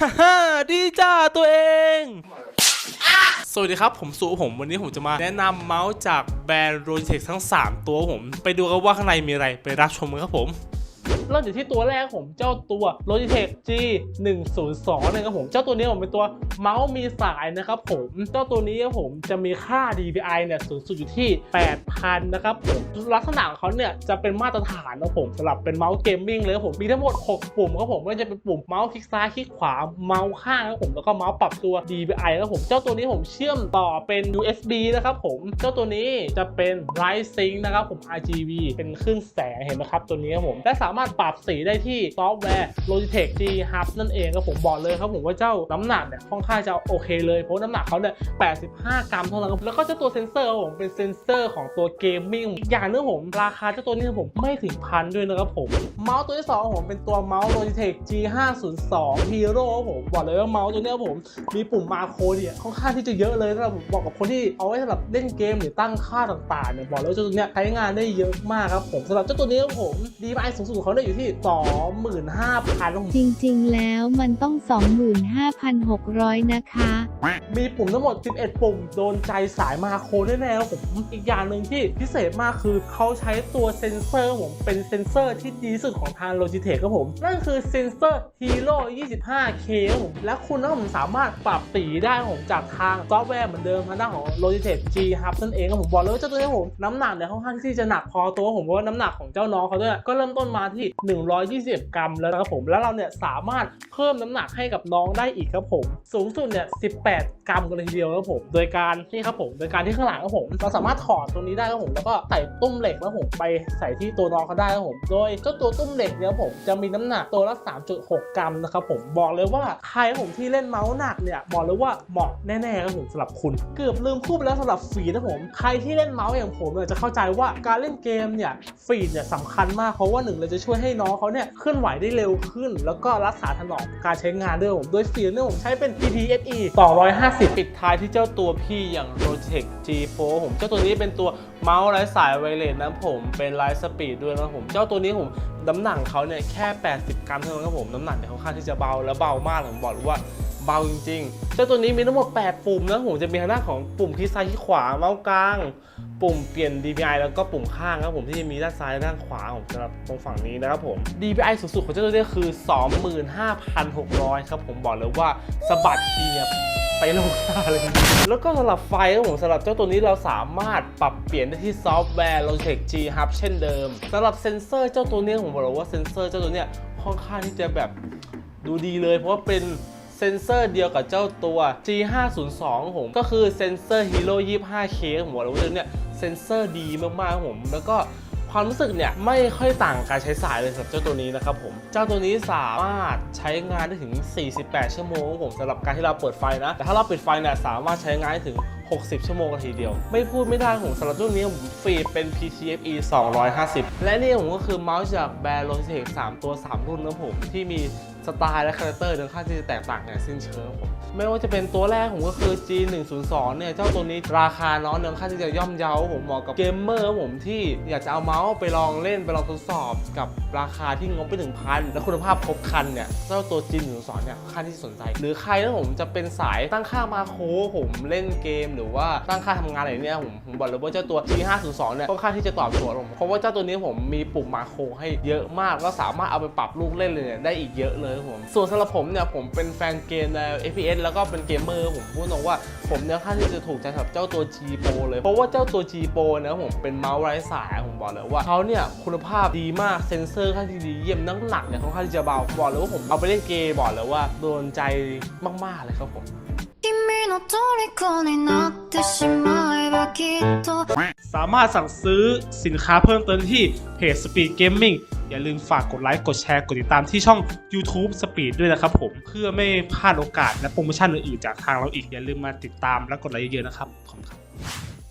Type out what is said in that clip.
ฮ่าฮ่าดีจ้าตัวเอง สวัสดีครับผมสุผมวันนี้ผมจะมาแนะนำเมาส์จากแบรนด์โรจิเทคทั้ง 3 ตัวผม ไปดูกันว่าข้างในมีอะไรไปรับชมกันครับผม เริ่มจากที่ตัวแรกผมเจ้าตัว Logitech G 1 0 2นะครับผมเจ้าตัวนี้ผมเป็นตัว เมาส์มีสายนะครับผมเจ้าตัวนี้ครับผมจะมีค่า DPI เนี่ยสูงสุดอยู่ที่ 8,000 นะครับผมลักษณะของเขาเนี่ยจะเป็นมาตรฐานนะผมสำหรับเป็นเมาส์เกมมิ่งเลยผมมีทั้งหมด 6 ปุ่มครับผมไม่ว่าจะเป็นปุ่มเมาส์คลิกซ้ายคลิกขวาเมาส์ข้างครับผมแล้วก็เมาส์ปรับตัว DPI ครับผมเจ้าตัวนี้ผมเชื่อมต่อเป็น USB นะครับผมเจ้าตัวนี้จะเป็น Light Sync นะครับผม RGB เป็นคลื่นแสงเห็นไหมครับตัวนี้ครับผมและสามารถปรับสีได้ที่ซอฟต์แวร์ Logitech G Hub นั่นเองครับผมบอกเลยครับผมว่าเจ้าน้ำหนักเนี่ยค่อนข้างจะโอเคเลยเพราะน้ำหนักเขาเนี่ย 85 กรัมเท่านั้นแล้วก็เจ้าตัวเซนเซอร์ผมเป็นเซนเซอร์ของตัวเกมมิ่งอีกอย่างนึงผม ราคาเจ้าตัวนี้ผมไม่ถึงพันด้วยนะครับผม เมาส์ตัวที่สองของผมเป็นตัวเมาส์ Logitech G 5 0 2 Hero ผมบอกเลยว่าเมาส์ตัวนี้ผมมีปุ่มมาโครเนี่ยค่อนข้างที่จะเยอะเลยสำหรับบอกกับคนที่เอาไว้สำหรับเล่นเกมหรือตั้งค่าต่างๆเนี่ยบอกเลยว่าเจ้าตัวนี้ใช้งานได้เยอะมากครับผมสำหรับเจ้าตัวนี้ผม DPI สูงสุดเขาเนี่ยอยู่ที่ 25,000จริง ๆ แล้วมันต้อง 25,600นะคะ มีปุ่มทั้งหมด 11 ปุ่ม โดนใจสายมาโคแน่ๆครับผม อีกอย่างหนึ่งที่พิเศษมากคือเขาใช้ตัวเซนเซอร์ผมเป็นเซนเซอร์ที่ดีสุดของทาง Logitech ครับผม นั่นคือเซนเซอร์ Hero 25K ครับผม และคุณนะผมสามารถปรับสีได้ผมจากทางซอฟต์แวร์เหมือนเดิมทางด้านของ Logitech G Hub นั่นเองครับผมบอกเลยว่าเจ้าตัวนี้ผมน้ำหนักเนี่ยค่อนข้างที่จะหนักพอตัวผมเพราะว่าน้ำหนักของเจ้าน้องเขาเนี่ยก็เริ่มต้นมาที่ 120 กรัมแล้วนะครับผมแล้วเราเนี่ยสามารถเพิ่มน้ำหนักให้กับน้องได้อีกครับผมสูงสุดเนี่ย 18 กรัมกันเลยทีเดียวครับผม โดยการนี่ครับผม โดยการที่ข้างหลังครับผม เราสามารถถอดตรงนี้ได้ครับผม แล้วก็ใส่ตุ้มเหล็กแล้วผมไปใส่ที่ตัวน้องเขาได้ครับผม โดยเจ้าตัวตุ้มเหล็กเนี่ยผมจะมีน้ำหนักตัวละ 3.6 กรัมนะครับผม บอกเลยว่าใครผมที่เล่นเมาส์หนักเนี่ยบอกเลยว่าเหมาะแน่ๆครับผมสำหรับคุณ เกือบลืมพูดไปแล้วสำหรับฟีดนะผม ใครที่เล่นเมาส์อย่างผมเนี่ยจะเข้าใจว่าการเล่นเกมเนี่ยฟีดเนี่ยสำคัญมากเพราะว่าหนึ่งเราจะช่วยให้น้องเขาเนี่ยเคลื่อนไหวได้เร็วขึ้น แล้วก็รักษาถนอมการใช้งานด้วยผมโดยฟีดเนี่ยผมใช้เป็น PTFE 250 ปิดท้ายที่เจ้าตัวพี่อย่าง Logitech G4 ผมเจ้าตัวนี้เป็นตัวเมาส์ไร้สายไวเลสนะผมเป็นไร้สปีดด้วยนะผม เจ้าตัวนี้ผมน้ำหนักเขาเนี่ยแค่ 80 กรัมเท่านั้นครับผมน้ำหนักเนี่ยค่อนข้างที่จะเบาและเบามากผมบอกเลยว่า เบาจริงๆ เจ้าตัวนี้มีทั้งหมด 8 ปุ่มนะผมจะมีทางด้านของปุ่มคลิกซ้ายคลิกขวาเมาส์กลาง ปุ่มเปลี่ยน DPI แล้วก็ปุ่มข้างครับผมที่จะมีด้านซ้ายและด้านขวาผมสำหรับตรงฝั่งนี้นะครับผม DPI สูงสุดของเจ้าตัวนี้คือ 25,600 ครับผมบอกเลยว่าสะบัดทีเนี่ยไปลงหน้าเลย แล้วก็สำหรับไฟครับผมสำหรับเจ้าตัวนี้เราสามารถปรับเปลี่ยนได้ที่ซอฟต์แวร์ Logitech G Hub เช่นเดิมสำหรับเซนเซอร์เจ้าตัวนี้ผมบอกเลยว่าเซนเซอร์เจ้าตัวเนี้ยค่อนข้างที่จะแบบดูดีเลยเพราะว่าเป็น เซนเซอร์เดียวกับเจ้าตัว G502 ของผมก็คือเซนเซอร์ Hero 25K ของผมแล้วาเนี่ยเซนเซอร์ดีมากๆผม แล้วก็ความรู้สึกเนี่ยไม่ค่อยต่างการใช้สายเลยสำหรับเจ้าตัวนี้นะครับผมเจ้าตัวนี้สามารถใช้งานได้ถึง 48 ชั่วโมงผมสำหรับการที่เราเปิดไฟนะ แต่ถ้าเราปิดไฟเนี่ยสามารถใช้งานได้ถึง 60 ชั่วโมงกันทีเดียว ไม่พูดไม่ได้ผมสำหรับตัวนี้ผมฟีเป็น P C F E 250 และนี่ผมก็คือเมาส์จากแบรนด์ Logitech 3 ตัว 3 รุ่นนะผม ที่มีสไตล์และคาแรคเตอร์เดินข้างที่จะแตกต่างอย่างสิ้นเชิงผม ไม่ว่าจะเป็นตัวแรกผมก็คือ G102 เนี่ย เจ้าตัวนี้ราคาน้อยเนี่ยค่อนข้างที่จะย่อมเยาผมเหมาะกับเกมเมอร์ผมที่อยากจะเอาเมาส์ไปลองเล่นไปลองทดสอบกับราคาที่งบไปถึงพันและคุณภาพครบคันเนี่ย เจ้าตัว G102 เนี่ยค่าที่สนใจ หรือใครถ้าผมจะเป็นสายตั้งค่ามาโคผมเล่นเกม หรือว่าตั้งค่าทำงานอะไรเนี่ยผมผมบอกเลยว่าเจ้าตัว G502 เนี่ยค่อนข้างที่จะตอบโจทย์ผมเพราะว่าเจ้าตัวนี้ผมมีปุ่มมาโคให้เยอะมากก็สามารถเอาไปปรับลูกเล่นเลยเนี่ยได้อีกเยอะเลยผมส่วนสำหรับผมเนี่ยผมเป็นแฟนเกมใน FPS แล้วก็เป็นเกมเมอร์ผมพูดตรงว่าผมเนี่ยค่อนข้างที่จะถูกใจกับเจ้าตัว G Pro เลยเพราะว่าเจ้าตัว G Pro เนี่ยผมเป็นเมาส์ไร้สายผมบอกเลยว่าเขาเนี่ยคุณภาพดีมากเซนเซอร์ค่อนข้างที่ดีเยี่ยมน้ำหนักเนี่ยค่อนข้างที่จะเบาบอกเลยว่าผมเอาไปเล่นเกมบอกเลยว่าโดนใจมากๆเลยครับผม 君の虜になってしまえばきっと สามารถสั่งซื้อสินค้าเพิ่มเติมที่เพจ Speed Gaming อย่าลืมฝากกดไลค์ กดแชร์ กดติดตามที่ช่อง YouTube Speed ด้วยนะครับผม เพื่อไม่พลาดโอกาสและโปรโมชั่นอื่นๆจากทางเราอีก อย่าลืมมาติดตามและกดไลค์เยอะๆนะครับ ขอบคุณครับ